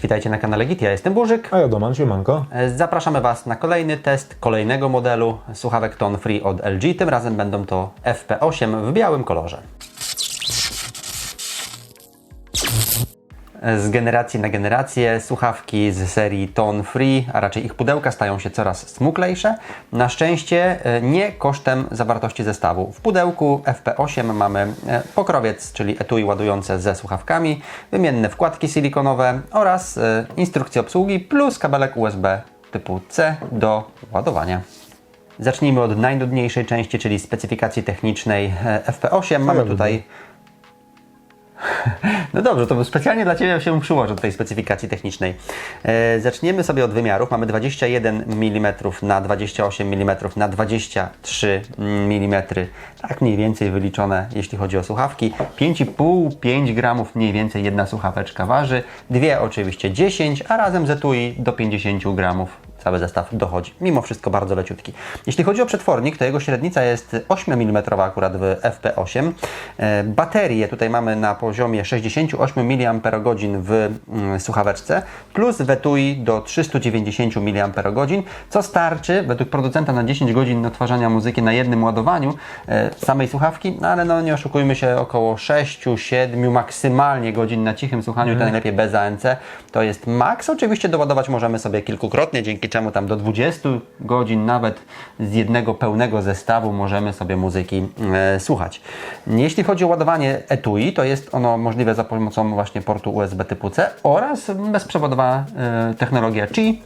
Cześć, witajcie na kanale Git, ja jestem Burzyk. A ja Doman, siemanko. E, Zapraszamy Was na kolejny test kolejnego modelu słuchawek Tone Free od LG. Tym razem będą to FP8 w białym kolorze. Z generacji na generację słuchawki z serii Tone Free, a raczej ich pudełka stają się coraz smuklejsze. Na szczęście e, nie kosztem zawartości zestawu. W pudełku FP8 mamy e, pokrowiec, czyli etui ładujące ze słuchawkami, wymienne wkładki silikonowe oraz e, instrukcję obsługi plus kabelek USB typu C do ładowania. Zacznijmy od najnudniejszej części, czyli specyfikacji technicznej e, FP8. Mamy tutaj no dobrze, to specjalnie dla Ciebie się przyłożę do tej specyfikacji technicznej. E, zaczniemy sobie od wymiarów. Mamy 21 mm na 28 mm na 23 mm. Tak mniej więcej wyliczone, jeśli chodzi o słuchawki. 5,5-5 gramów mniej więcej jedna słuchaweczka waży. Dwie oczywiście 10, a razem z etui do 50 gramów cały zestaw dochodzi. Mimo wszystko bardzo leciutki. Jeśli chodzi o przetwornik, to jego średnica jest 8 mm akurat w FP8. E, Baterię tutaj mamy na poziomie 68 mAh w mm, słuchaweczce, plus w etui do 390 mAh, co starczy według producenta na 10 godzin odtwarzania muzyki na jednym ładowaniu e, samej słuchawki, no ale no nie oszukujmy się, około 6-7 maksymalnie godzin na cichym słuchaniu, to najlepiej bez ANC, to jest maks. Oczywiście doładować możemy sobie kilkukrotnie, dzięki czemu tam do 20 godzin nawet z jednego pełnego zestawu możemy sobie muzyki e, słuchać. Jeśli chodzi o ładowanie etui, to jest ono możliwe za pomocą właśnie portu USB typu C oraz bezprzewodowa e, technologia Qi.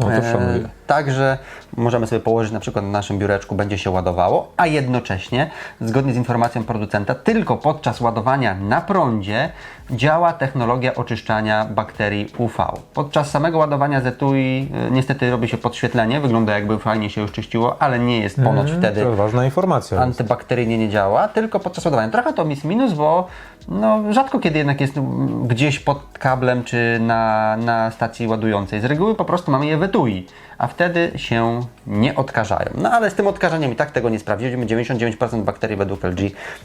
No to szanuję. Także możemy sobie położyć na przykład na naszym biureczku, będzie się ładowało, a jednocześnie, zgodnie z informacją producenta, tylko podczas ładowania na prądzie działa technologia oczyszczania bakterii UV. Podczas samego ładowania z etui y, niestety robi się podświetlenie, wygląda jakby fajnie się już czyściło, ale nie jest ponoć wtedy To ważna informacja. antybakteryjnie nie działa, tylko podczas ładowania. Trochę to jest minus, bo no, rzadko kiedy jednak jest gdzieś pod kablem czy na, na stacji ładującej. Z reguły po prostu mamy je w etui, a wtedy się nie odkażają. No ale z tym odkażaniem i tak tego nie sprawdziliśmy. 99% bakterii według LG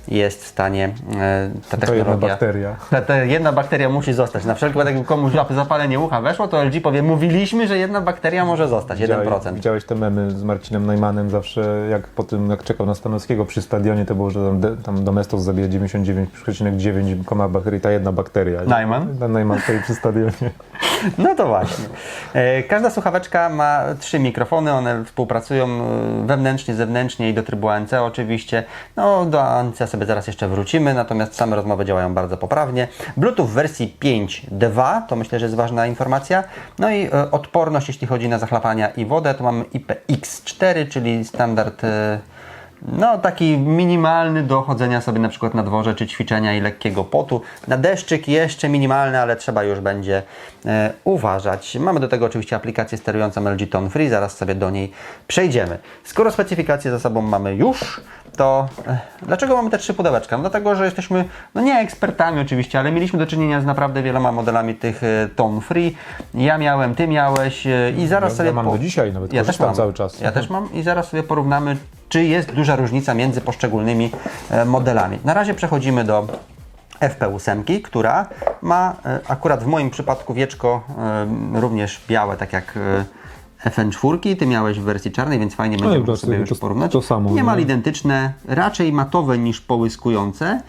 jest w stanie e, ta To jedna technologia... bakteria. Ta, ta jedna bakteria musi zostać. Na wszelki wypadek, komuś zapalenie ucha weszło, to LG powie, mówiliśmy, że jedna bakteria może zostać, 1%. Widziałeś, widziałeś te memy z Marcinem Najmanem zawsze, jak po tym, jak czekał na Stanowskiego przy stadionie, to było, że tam, de, tam Domestos zabija 99,9 koma bakterii, ta jedna bakteria. Najman? Najman stoi przy stadionie. No to właśnie. E, Każda słuchaweczka ma trzy mikrofony, one współpracują e, wewnętrznie, zewnętrznie i do trybu ANC oczywiście. No do ANC sobie zaraz jeszcze wrócimy, natomiast same rozmowy działają bardzo poprawnie. Bluetooth w wersji 5.2, to myślę, że jest ważna informacja. No i e, odporność, jeśli chodzi na zachlapania i wodę, to mamy IPX4, czyli standard no, taki minimalny do chodzenia sobie na przykład na dworze, czy ćwiczenia i lekkiego potu. Na deszczyk jeszcze minimalny, ale trzeba już będzie e, uważać. Mamy do tego oczywiście aplikację sterującą LG Tone Free, zaraz sobie do niej przejdziemy. Skoro specyfikację za sobą mamy już, to e, dlaczego mamy te trzy pudełeczka? No dlatego, że jesteśmy, no nie ekspertami oczywiście, ale mieliśmy do czynienia z naprawdę wieloma modelami tych e, Tone Free. Ja miałem, Ty miałeś e, i zaraz Ja- sobie... ja mam po- do dzisiaj, nawet ja też mam. cały czas. Ja też mam i zaraz sobie porównamy, czy jest duża różnica między poszczególnymi e, modelami. Na razie przechodzimy do FP8, która ma e, akurat w moim przypadku wieczko e, również białe, tak jak e, FN4. Ty miałeś w wersji czarnej, więc fajnie będzie można to- sobie już to- porównać. to samo, Niemal no. identyczne, raczej matowe niż połyskujące.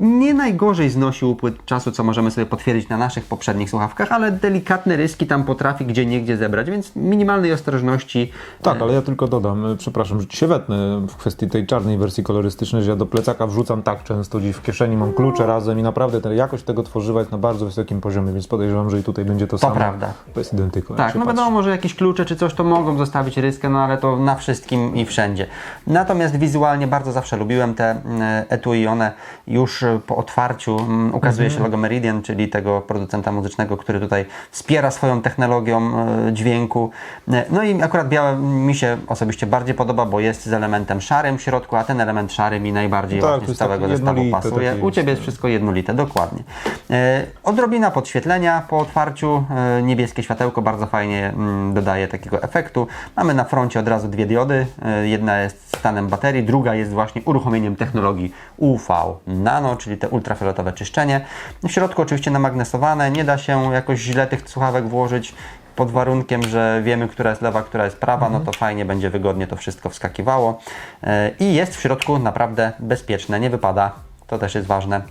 Nie najgorzej znosi upływ czasu, co możemy sobie potwierdzić na naszych poprzednich słuchawkach, ale delikatne ryski tam potrafi gdzie niegdzie zebrać, więc minimalnej ostrożności Tak, ale ja tylko dodam, e, przepraszam, że ci się wetnę w kwestii tej czarnej wersji kolorystycznej, że ja do plecaka wrzucam tak często, gdzieś w kieszeni mam klucze razem i naprawdę jakość tego tworzywa jest na bardzo wysokim poziomie, więc podejrzewam, że i tutaj będzie to, samo. prawda. To jest identyko. jak Tak, no patrzy. wiadomo, że jakieś klucze czy coś to mogą zostawić ryskę, no ale to na wszystkim i wszędzie. Natomiast wizualnie bardzo zawsze lubiłem te mm, etui, one już e, po otwarciu mm, ukazuje Mhm. się logo Meridian, czyli tego producenta muzycznego, który tutaj wspiera swoją technologią e, dźwięku. E, No i akurat białe mi się osobiście bardziej podoba, bo jest z elementem szarym w środku, a ten element szary mi najbardziej Tak, z całego takie zestawu pasuje. U Ciebie jest wszystko jednolite, dokładnie. E, odrobina podświetlenia po otwarciu, niebieskie światełko bardzo fajnie mm, dodaje takiego efektu. Mamy na froncie od razu dwie diody, jedna jest stanem baterii, druga jest właśnie uruchomieniem technologii UV Nano, czyli te ultrafioletowe czyszczenie. W środku oczywiście namagnesowane, nie da się jakoś źle tych słuchawek włożyć pod warunkiem, że wiemy, która jest lewa, która jest prawa, no to fajnie będzie wygodnie to wszystko wskakiwało. E, I jest w środku naprawdę bezpieczne, nie wypada, to też jest ważne.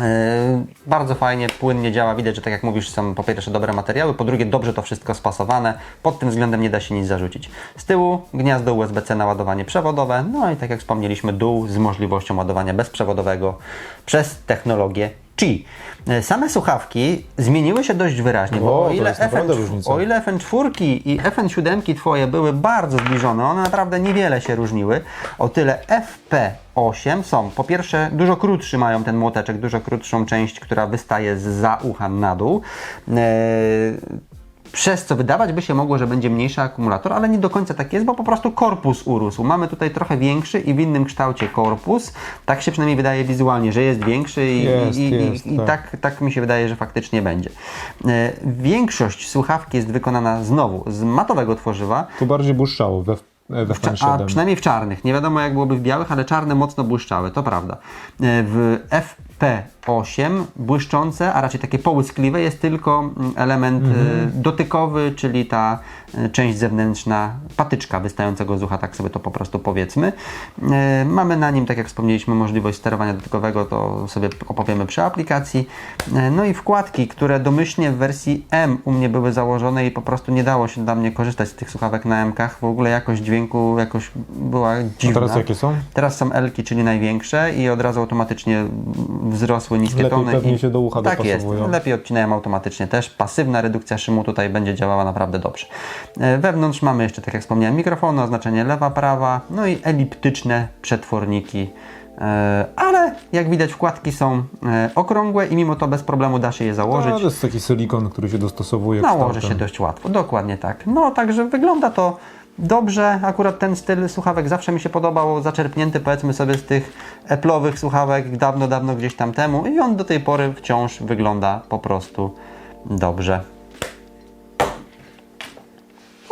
Yy, Bardzo fajnie, płynnie działa. Widać, że tak jak mówisz, są po pierwsze dobre materiały, po drugie dobrze to wszystko spasowane. Pod tym względem nie da się nic zarzucić. Z tyłu gniazdo USB-C na ładowanie przewodowe, no i tak jak wspomnieliśmy, dół z możliwością ładowania bezprzewodowego przez technologię Qi. Yy, Same słuchawki zmieniły się dość wyraźnie, bo O, o ile, FN, o ile FN4 i FN7 Twoje były bardzo zbliżone, one naprawdę niewiele się różniły, o tyle FP8 są. Po pierwsze dużo krótszy mają ten młoteczek, dużo krótszą część, która wystaje za ucha na dół. Przez co wydawać by się mogło, że będzie mniejszy akumulator, ale nie do końca tak jest, bo po prostu korpus urósł. Mamy tutaj trochę większy i w innym kształcie korpus. Tak się przynajmniej wydaje wizualnie, że jest większy i, Jest, i, jest, i, i tak. tak, tak mi się wydaje, że faktycznie będzie. E, Większość słuchawki jest wykonana znowu z matowego tworzywa, Tu bardziej błyszczało we, we a FN7. przynajmniej w czarnych. Nie wiadomo jak byłoby w białych, ale czarne mocno błyszczały, to prawda. E, W FP8 błyszczące, a raczej takie połyskliwe jest tylko mm, element e, dotykowy, czyli ta e, część zewnętrzna patyczka wystającego z ucha, tak sobie to po prostu powiedzmy. E, Mamy na nim, tak jak wspomnieliśmy, możliwość sterowania dotykowego, to sobie opowiemy przy aplikacji. No i wkładki, które domyślnie w wersji M u mnie były założone i po prostu nie dało się dla mnie korzystać z tych słuchawek na M-kach. W ogóle jakość dźwięku jakoś była A dziwna. teraz jakie są? Teraz są Elki, czyli największe i od razu automatycznie wzrosły niskie Lepiej tony. pewnie i... się do ucha Tak jest, lepiej odcinają automatycznie też. Pasywna redukcja szymu tutaj będzie działała naprawdę dobrze. E, Wewnątrz mamy jeszcze, tak jak wspomniałem, mikrofony, oznaczenie lewa, prawa, no i eliptyczne przetworniki. E, Ale jak widać wkładki są e, okrągłe i mimo to bez problemu da się je założyć. To jest taki silikon, który się dostosowuje Nałoży kształtem. się dość łatwo, dokładnie tak. No, także wygląda to dobrze. Akurat ten styl słuchawek zawsze mi się podobał, zaczerpnięty powiedzmy sobie z tych Apple'owych słuchawek dawno, dawno gdzieś tam temu i on do tej pory wciąż wygląda po prostu dobrze.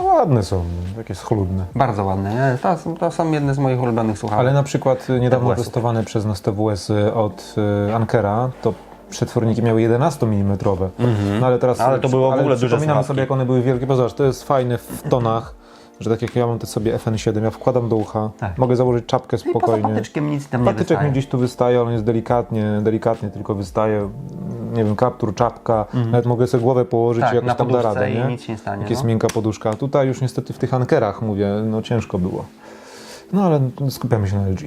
Ładne są, takie schludne. Bardzo ładne. To, są- to są jedne z moich ulubionych słuchawek. Ale na przykład y, niedawno TWS-ów. testowane przez nas TWS od y, Ankera, to przetworniki miały 11 mm. No ale teraz Mhm. Ale to było w ogóle duże przypominamy słuchawki. sobie jak one były wielkie, bo zobacz, to jest fajne w tonach, że tak jak ja mam te sobie FN7, ja wkładam do ucha, Tak. mogę założyć czapkę I poza spokojnie. patyczkiem nic tam nie Patyczek wystaje. mi gdzieś tu wystaje, on jest delikatnie, delikatnie tylko wystaje, nie wiem, kaptur, czapka, nawet mogę sobie głowę położyć. Tak, i jakoś tam da radę, i nie? nic się nie stanie, Jak jest no. miękka poduszka. Tutaj już niestety w tych ankerach, mówię, no ciężko było. No ale skupiamy się na LG.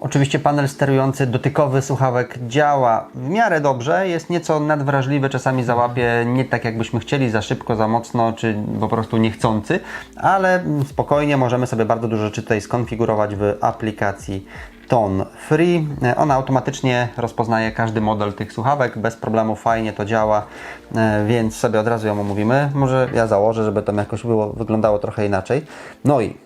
Oczywiście panel sterujący dotykowy słuchawek działa w miarę dobrze, jest nieco nadwrażliwy, czasami załapie nie tak jakbyśmy chcieli, za szybko, za mocno, czy po prostu niechcący, ale spokojnie możemy sobie bardzo dużo rzeczy tutaj skonfigurować w aplikacji Tone Free. Ona automatycznie rozpoznaje każdy model tych słuchawek, bez problemu fajnie to działa, e, więc sobie od razu ją omówimy. Może ja założę, żeby to jakoś było, wyglądało trochę inaczej. No i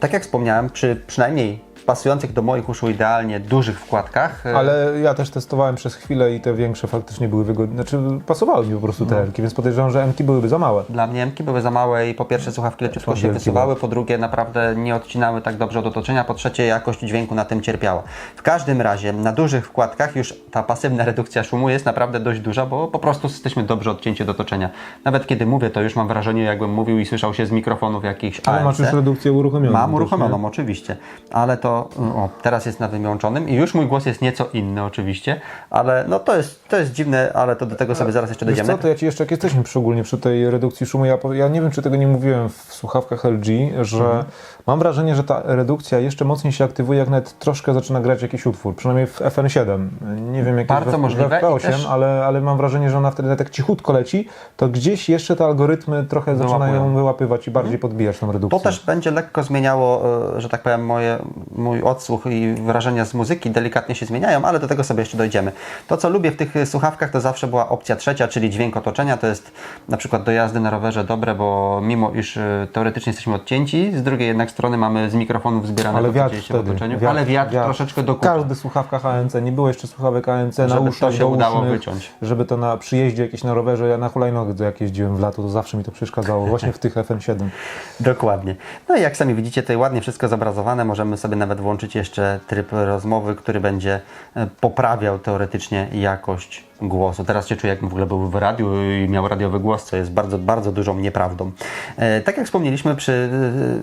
tak jak wspomniałem, przy przynajmniej pasujących do moich uszu idealnie dużych wkładkach. e, Ale ja też testowałem przez chwilę i te większe faktycznie były wygodne, znaczy pasowały mi po prostu te Elki, więc podejrzewam, że Mki byłyby za małe. Dla mnie Mki były za małe i po pierwsze słuchawki leciutko się wysuwały, po drugie naprawdę nie odcinały tak dobrze od otoczenia, po trzecie jakość dźwięku na tym cierpiała. W każdym razie na dużych wkładkach już ta pasywna redukcja szumu jest naprawdę dość duża, bo po prostu jesteśmy dobrze odcięci od otoczenia. Nawet kiedy mówię, to już mam wrażenie jakbym mówił i słyszał się z mikrofonów jakichś Ale masz już redukcję uruchomioną. Mam uruchomioną, oczywiście, ale to o, teraz jest na wyłączonym i już mój głos jest nieco inny oczywiście, ale no to jest, to jest dziwne, ale to do tego sobie zaraz jeszcze Wiesz dojdziemy. co, to ja Ci jeszcze, jak jesteśmy przy, ogólnie przy tej redukcji szumu, ja, ja nie wiem, czy tego nie mówiłem w słuchawkach LG, że Mhm. mam wrażenie, że ta redukcja jeszcze mocniej się aktywuje, jak nawet troszkę zaczyna grać jakiś utwór, przynajmniej w FN7. Nie wiem, jak Bardzo jest w, możliwe w FP8, i też- ale, ale mam wrażenie, że ona wtedy tak cichutko leci, to gdzieś jeszcze te algorytmy trochę zaczynają wyłapywać i bardziej podbijać tą redukcję. To też będzie lekko zmieniało, e, że tak powiem, moje, mój odsłuch i wrażenia z muzyki delikatnie się zmieniają, ale do tego sobie jeszcze dojdziemy. To, co lubię w tych e, słuchawkach, to zawsze była opcja trzecia, czyli dźwięk otoczenia. To jest na przykład do jazdy na rowerze dobre, bo mimo iż e, teoretycznie jesteśmy odcięci, z drugiej jednak strony mamy z mikrofonów zbierane Ale wiatr się w wtedy. otoczeniu. ale wiatr, troszeczkę W dokucza. każdych słuchawkach ANC, nie było jeszcze słuchawek ANC na Żeby to uszach, się udało wyciąć. Żeby to na przyjeździe jakieś na rowerze, ja na hulajnodze jak jeździłem w lato, to zawsze mi to przeszkadzało, właśnie w tych FM7. Dokładnie. No i jak sami widzicie, tutaj ładnie wszystko zobrazowane. Możemy sobie nawet nawet włączyć jeszcze tryb rozmowy, który będzie e, poprawiał teoretycznie jakość głosu. Teraz się czuję, jakbym w ogóle był w radiu i miał radiowy głos, co jest bardzo, bardzo dużą nieprawdą. E, tak jak wspomnieliśmy, przy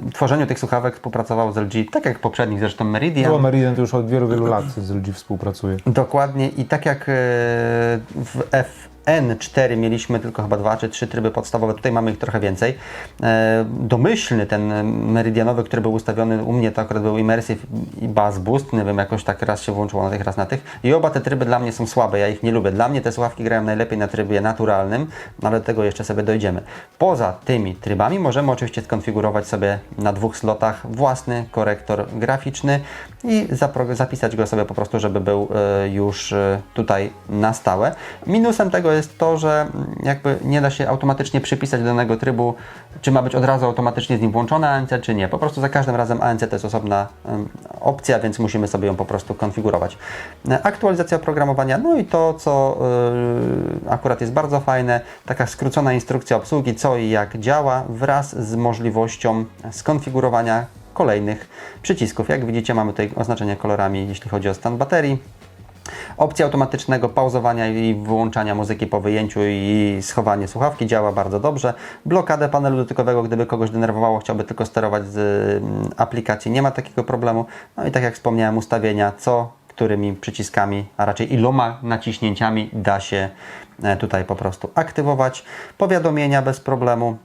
e, tworzeniu tych słuchawek współpracował z LG, tak jak poprzednich zresztą Meridian. Było Meridian to już od wielu, wielu lat z LG współpracuje. Dokładnie i tak jak w FN4 mieliśmy tylko chyba dwa czy trzy tryby podstawowe, tutaj mamy ich trochę więcej. E, Domyślny ten meridianowy, który był ustawiony u mnie, to akurat był Immersive i Bass Boost, nie wiem, jakoś tak raz się włączyło na tych, raz na tych. I oba te tryby dla mnie są słabe, ja ich nie lubię. Dla mnie te słuchawki grają najlepiej na trybie naturalnym, no ale do tego jeszcze sobie dojdziemy. Poza tymi trybami możemy oczywiście skonfigurować sobie na dwóch slotach własny korektor graficzny i zapisać go sobie po prostu, żeby był e, już e, tutaj na stałe. Minusem tego jest to, że jakby nie da się automatycznie przypisać do danego trybu, czy ma być od razu automatycznie z nim włączone ANC, czy nie. Po prostu za każdym razem ANC to jest osobna opcja, więc musimy sobie ją po prostu konfigurować. E, Aktualizacja oprogramowania, no i to, co e, akurat jest bardzo fajne, taka skrócona instrukcja obsługi, co i jak działa, wraz z możliwością skonfigurowania kolejnych przycisków. Jak widzicie, mamy tutaj oznaczenie kolorami, jeśli chodzi o stan baterii. Opcja automatycznego pauzowania i wyłączania muzyki po wyjęciu i schowanie słuchawki działa bardzo dobrze. Blokadę panelu dotykowego, gdyby kogoś denerwowało, chciałby tylko sterować z mm, aplikacji, nie ma takiego problemu. No i tak jak wspomniałem, ustawienia, co którymi przyciskami, a raczej iloma naciśnięciami da się e, tutaj po prostu aktywować. Powiadomienia bez problemu.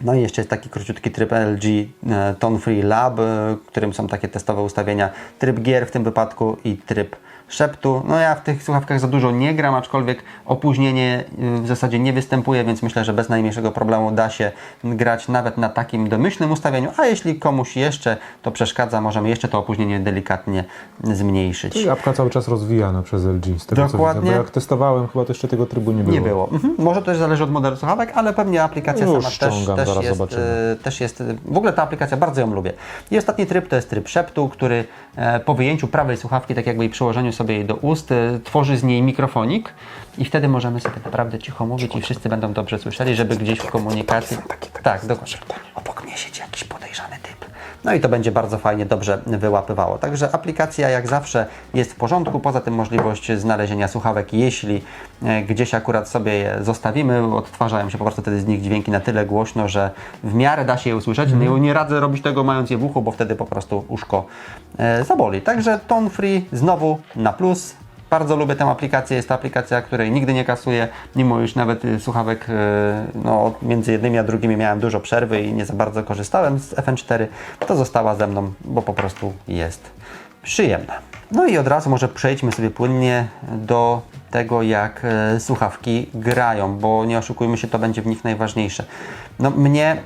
No i jeszcze jest taki króciutki tryb LG e, Tone Free Lab, e, w którym są takie testowe ustawienia. Tryb gier w tym wypadku i tryb szeptu. No ja w tych słuchawkach za dużo nie gram, aczkolwiek opóźnienie y, w zasadzie nie występuje, więc myślę, że bez najmniejszego problemu da się grać nawet na takim domyślnym ustawieniu, a jeśli komuś jeszcze to przeszkadza, możemy jeszcze to opóźnienie delikatnie zmniejszyć. I apka cały czas rozwijana przez LG. Z tego, Co Dokładnie. widzę, bo jak testowałem, chyba to jeszcze tego trybu nie było. Nie było. Mhm. Może to też zależy od modelu słuchawek, ale pewnie aplikacja Już sama też, też, zaraz jest, zobaczymy. e, też jest. W ogóle ta aplikacja bardzo ją lubię. I ostatni tryb to jest tryb szeptu, który e, po wyjęciu prawej słuchawki, tak jakby i przyłożeniu sobie jej do ust, e, tworzy z niej mikrofonik i wtedy możemy sobie naprawdę cicho mówić i wszyscy będą dobrze słyszeli, żeby gdzieś w komunikacji. Tak, dokładnie. Obok mnie siedzi jakiś podejrzany typ. No i to będzie bardzo fajnie, dobrze wyłapywało. Także aplikacja jak zawsze jest w porządku. Poza tym możliwość znalezienia słuchawek, jeśli e, gdzieś akurat sobie je zostawimy, odtwarzają się po prostu wtedy z nich dźwięki na tyle głośno, że w miarę da się je usłyszeć. Nie, nie radzę robić tego mając je w uchu, bo wtedy po prostu uszko e, zaboli. Także Tone Free znowu na plus. Bardzo lubię tę aplikację. Jest to aplikacja, której nigdy nie kasuję, mimo już nawet y, słuchawek y, no, między jednymi a drugimi miałem dużo przerwy i nie za bardzo korzystałem z FN4. To została ze mną, bo po prostu jest przyjemna. No i od razu może przejdźmy sobie płynnie do tego, jak e, słuchawki grają, bo nie oszukujmy się, to będzie w nich najważniejsze. No, mnie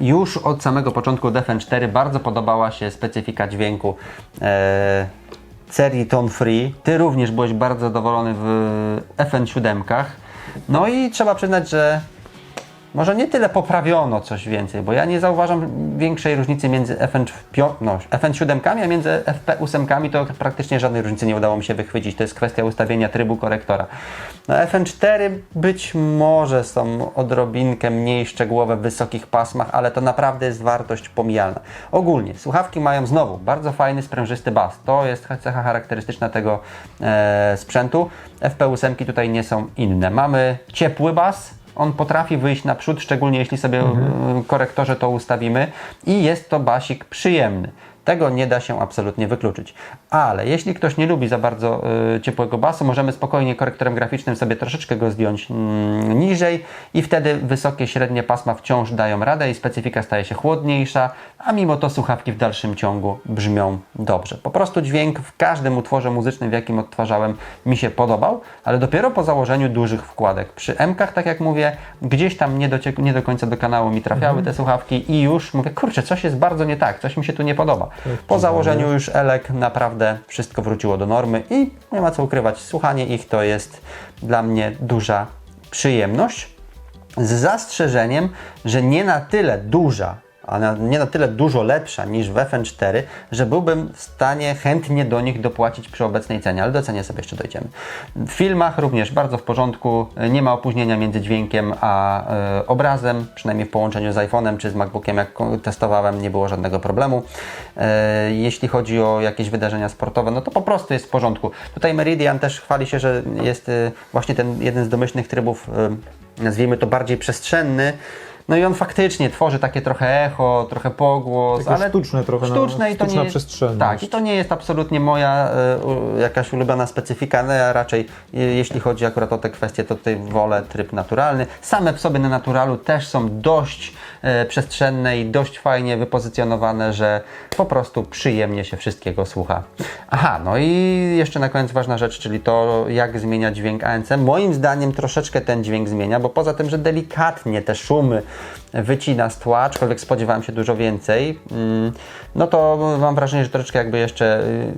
już od samego początku od FN4 bardzo podobała się specyfika dźwięku. E, serii Tone Free. Ty również byłeś bardzo zadowolony w FN7. No i trzeba przyznać, że może nie tyle poprawiono coś więcej, bo ja nie zauważam większej różnicy między FN, no, FN7, a między FP8 to praktycznie żadnej różnicy nie udało mi się wychwycić. To jest kwestia ustawienia trybu korektora. No, FN4 być może są odrobinkę mniej szczegółowe w wysokich pasmach, ale to naprawdę jest wartość pomijalna. Ogólnie słuchawki mają znowu bardzo fajny, sprężysty bas. To jest cecha charakterystyczna tego e, sprzętu. FP8 tutaj nie są inne. Mamy ciepły bas, on potrafi wyjść naprzód, szczególnie jeśli sobie w korektorze to ustawimy i jest to basik przyjemny. Tego nie da się absolutnie wykluczyć. Ale jeśli ktoś nie lubi za bardzo y, ciepłego basu, możemy spokojnie korektorem graficznym sobie troszeczkę go zdjąć mm, niżej i wtedy wysokie, średnie pasma wciąż dają radę i specyfika staje się chłodniejsza, a mimo to słuchawki w dalszym ciągu brzmią dobrze. Po prostu dźwięk w każdym utworze muzycznym, w jakim odtwarzałem, mi się podobał, ale dopiero po założeniu dużych wkładek. Przy M-kach, tak jak mówię, gdzieś tam nie, docie- nie do końca do kanału mi trafiały te słuchawki i już mówię, kurczę, coś jest bardzo nie tak, coś mi się tu nie podoba. Po założeniu już Elek naprawdę wszystko wróciło do normy i nie ma co ukrywać, słuchanie ich to jest dla mnie duża przyjemność z zastrzeżeniem, że nie na tyle duża, a na, nie na tyle dużo lepsza niż w FN4, że byłbym w stanie chętnie do nich dopłacić przy obecnej cenie, ale do cenie sobie jeszcze dojdziemy. W filmach również bardzo w porządku, nie ma opóźnienia między dźwiękiem a e, obrazem, przynajmniej w połączeniu z iPhone'em czy z MacBookiem, jak testowałem, nie było żadnego problemu. E, jeśli chodzi o jakieś wydarzenia sportowe, no to po prostu jest w porządku. Tutaj Meridian też chwali się, że jest e, właśnie ten jeden z domyślnych trybów, nazwijmy to bardziej przestrzenny. No i on faktycznie tworzy takie trochę echo, trochę pogłos, Takie ale sztuczne trochę, sztuczne i to nie przestrzenność. Tak, i to nie jest absolutnie moja u- jakaś ulubiona specyfika, no ja raczej e, jeśli chodzi akurat o te kwestie, to tutaj wolę tryb naturalny. Same w sobie na naturalu też są dość e, przestrzenne i dość fajnie wypozycjonowane, że po prostu przyjemnie się wszystkiego słucha. Aha, no i jeszcze na koniec ważna rzecz, czyli to jak zmienia dźwięk ANC. Moim zdaniem troszeczkę ten dźwięk zmienia, bo poza tym, że delikatnie te szumy wycina z tła, aczkolwiek spodziewałem się dużo więcej, mm, no to mam wrażenie, że troszeczkę jakby jeszcze y,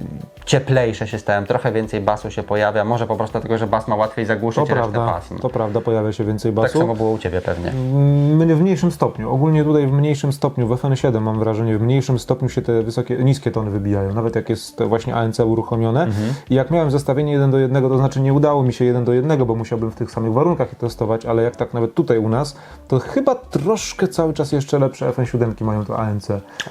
cieplejsze się stałem, trochę więcej basu się pojawia, może po prostu dlatego, że bas ma łatwiej zagłuszyć To prawda, pasm. to prawda, pojawia się więcej Tak basu. samo było u Ciebie pewnie. Mm, W mniejszym stopniu. Ogólnie tutaj w mniejszym stopniu, w FN7 mam wrażenie, w mniejszym stopniu się te wysokie, niskie tony wybijają, nawet jak jest to właśnie ANC uruchomione. I jak miałem zestawienie 1 do 1, to znaczy nie udało mi się 1 do 1, bo musiałbym w tych samych warunkach je testować, ale jak tak nawet tutaj u nas, to chyba troszkę cały czas jeszcze lepsze FN7 mają to ANC.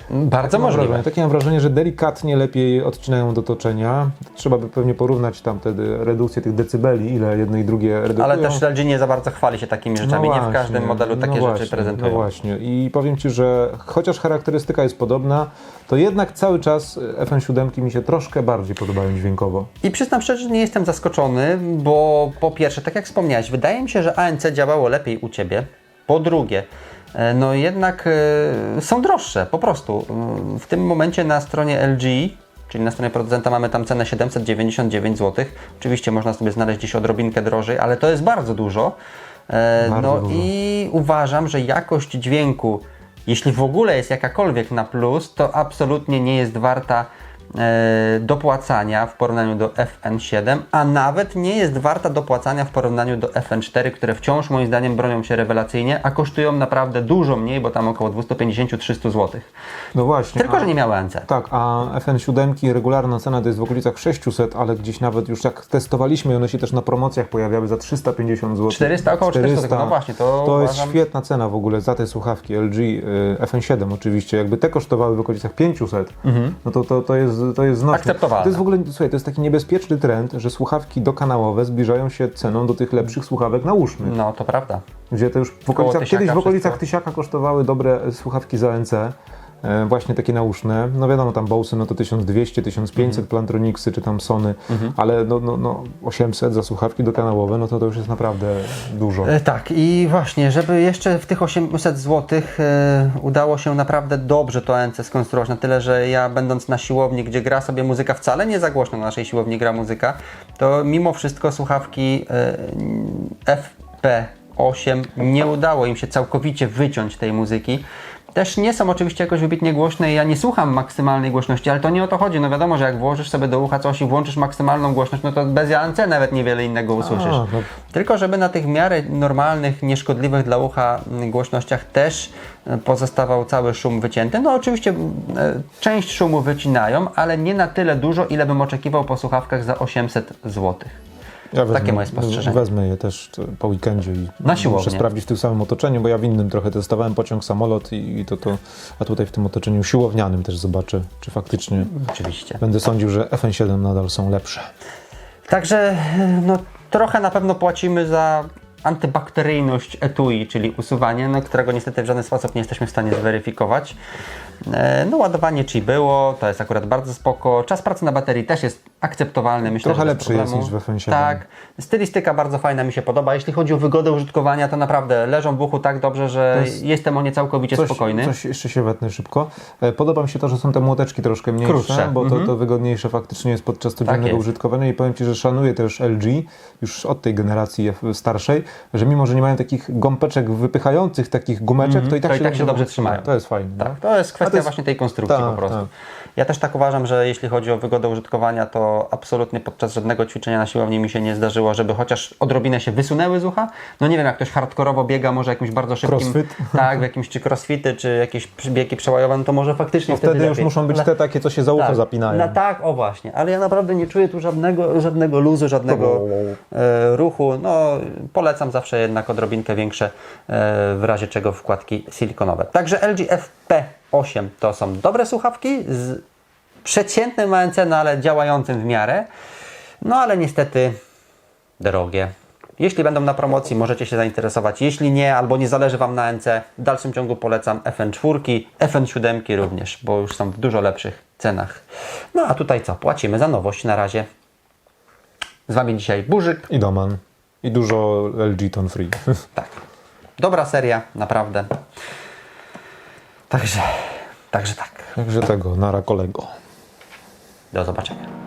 Bardzo Mam możliwe. Wrażenie, takie mam wrażenie, że delikatnie lepiej odcinają do toczenia. Trzeba by pewnie porównać tam wtedy redukcję tych decybeli, ile jedne i drugie redukują. Ale też LG nie za bardzo chwali się takimi rzeczami, nie w każdym modelu takie no rzeczy właśnie, prezentują. No właśnie. I powiem Ci, że chociaż charakterystyka jest podobna, to jednak cały czas FN7 mi się troszkę bardziej podobają dźwiękowo. I przyznam szczerze, że nie jestem zaskoczony, bo po pierwsze, tak jak wspomniałeś, wydaje mi się, że ANC działało lepiej u Ciebie. Po drugie, e, no jednak e, są droższe, po prostu. E, W tym momencie na stronie LG, czyli na stronie producenta mamy tam cenę 799 zł. Oczywiście można sobie znaleźć gdzieś odrobinkę drożej, ale to jest bardzo dużo. E, Bardzo no dużo. i uważam, że jakość dźwięku, jeśli w ogóle jest jakakolwiek na plus, to absolutnie nie jest warta dopłacania w porównaniu do FN7, a nawet nie jest warta dopłacania w porównaniu do FN4, które wciąż moim zdaniem bronią się rewelacyjnie, a kosztują naprawdę dużo mniej, bo tam około 250-300 zł. No właśnie. Tylko, a- że nie miały ANC. Tak, a FN7 regularna cena to jest w okolicach 600, ale gdzieś nawet już jak testowaliśmy, one się też na promocjach pojawiały za 350 zł. 400, około 400, no właśnie, to To jest uważam- świetna cena w ogóle za te słuchawki LG y, FN7 oczywiście. Jakby te kosztowały w okolicach 500, no to, to, to, jest, to jest znacznie. Akceptowalne. To jest w ogóle, słuchaj, to jest taki niebezpieczny trend, że słuchawki dokanałowe zbliżają się ceną do tych lepszych słuchawek nausznych. No, to prawda. Gdzie to już w okolicach, kiedyś w okolicach wszystko. tysiaka kosztowały dobre słuchawki za ANC. E, właśnie takie nauszne. No wiadomo, tam Bose no to 1200, 1500, Mhm. Plantronicsy czy tam Sony, ale no, no, no 800 za słuchawki dokanałowe, no to to już jest naprawdę dużo. E, Tak, i właśnie, żeby jeszcze w tych 800 zł e, udało się naprawdę dobrze to ANC skonstruować, na tyle, że ja będąc na siłowni, gdzie gra sobie muzyka wcale nie za głośno, na naszej siłowni gra muzyka, to mimo wszystko słuchawki e, FP8 nie udało im się całkowicie wyciąć tej muzyki. Też nie są oczywiście jakoś wybitnie głośne i ja nie słucham maksymalnej głośności, ale to nie o to chodzi. No wiadomo, że jak włożysz sobie do ucha coś i włączysz maksymalną głośność, no to bez ANC nawet niewiele innego usłyszysz. A, no. Tylko żeby na tych w miarę normalnych, nieszkodliwych dla ucha głośnościach też e, pozostawał cały szum wycięty. No oczywiście e, część szumu wycinają, ale nie na tyle dużo, ile bym oczekiwał po słuchawkach za 800 zł. Ja wezmę, Takie moje spostrzeżenie. Wezmę je też t- po weekendzie i Na siłownię. muszę sprawdzić w tym samym otoczeniu, bo ja w innym trochę testowałem pociąg, samolot i, i to, to, a tutaj w tym otoczeniu siłownianym też zobaczę, czy faktycznie Oczywiście. będę sądził, że FN7 nadal są lepsze. Także e, no, trochę na pewno płacimy za antybakteryjność etui, czyli usuwanie, no, którego niestety w żaden sposób nie jesteśmy w stanie zweryfikować. E, No ładowanie czy było, to jest akurat bardzo spoko. Czas pracy na baterii też jest akceptowalny, myślę, Trochę lepszy jest problemu. niż w FN7. Tak. Stylistyka bardzo fajna mi się podoba. Jeśli chodzi o wygodę użytkowania, to naprawdę leżą w uchu tak dobrze, że jest jestem o nie całkowicie Coś, spokojny. coś jeszcze się wetnę szybko. E, Podoba mi się to, że są te młoteczki troszkę mniejsze, Krótsze. bo to, Mhm. to wygodniejsze faktycznie jest podczas codziennego jest. użytkowania i powiem Ci, że szanuję też LG już od tej generacji F- starszej, że mimo, że nie mają takich gąbeczek wypychających takich gumeczek, to i tak To się, i tak się dobrze trzymają. To jest fajne. Tak, to jest A kwestia jest- właśnie tej konstrukcji Tak, po prostu. tak. Ja też tak uważam, że jeśli chodzi o wygodę użytkowania, to absolutnie podczas żadnego ćwiczenia na siłowni mi się nie zdarzyło, żeby chociaż odrobinę się wysunęły z ucha. No nie wiem, jak ktoś hardkorowo biega, może jakimś bardzo szybkim... Crossfit? Tak, w jakimś czy crossfity, czy jakieś biegi przełajowe, no to może faktycznie No wtedy już lepiej. muszą być te takie, co się za ucho tak, zapinają. No tak, o właśnie, ale ja naprawdę nie czuję tu żadnego, żadnego luzu, żadnego e, ruchu. No, polecam zawsze jednak odrobinkę większe, e, w razie czego wkładki silikonowe. Także LG FP8 to są dobre słuchawki z przeciętnym ANC, no ale działającym w miarę. No ale niestety drogie. Jeśli będą na promocji, możecie się zainteresować. Jeśli nie, albo nie zależy Wam na NC, w dalszym ciągu polecam FN4, FN7 również, bo już są w dużo lepszych cenach. No a tutaj co? Płacimy za nowość na razie. Z Wami dzisiaj Burzyk. I Doman. I dużo LG Ton Free. Tak. Dobra seria, naprawdę. Także, także tak. Także tego, nara kolego. Do zobaczenia.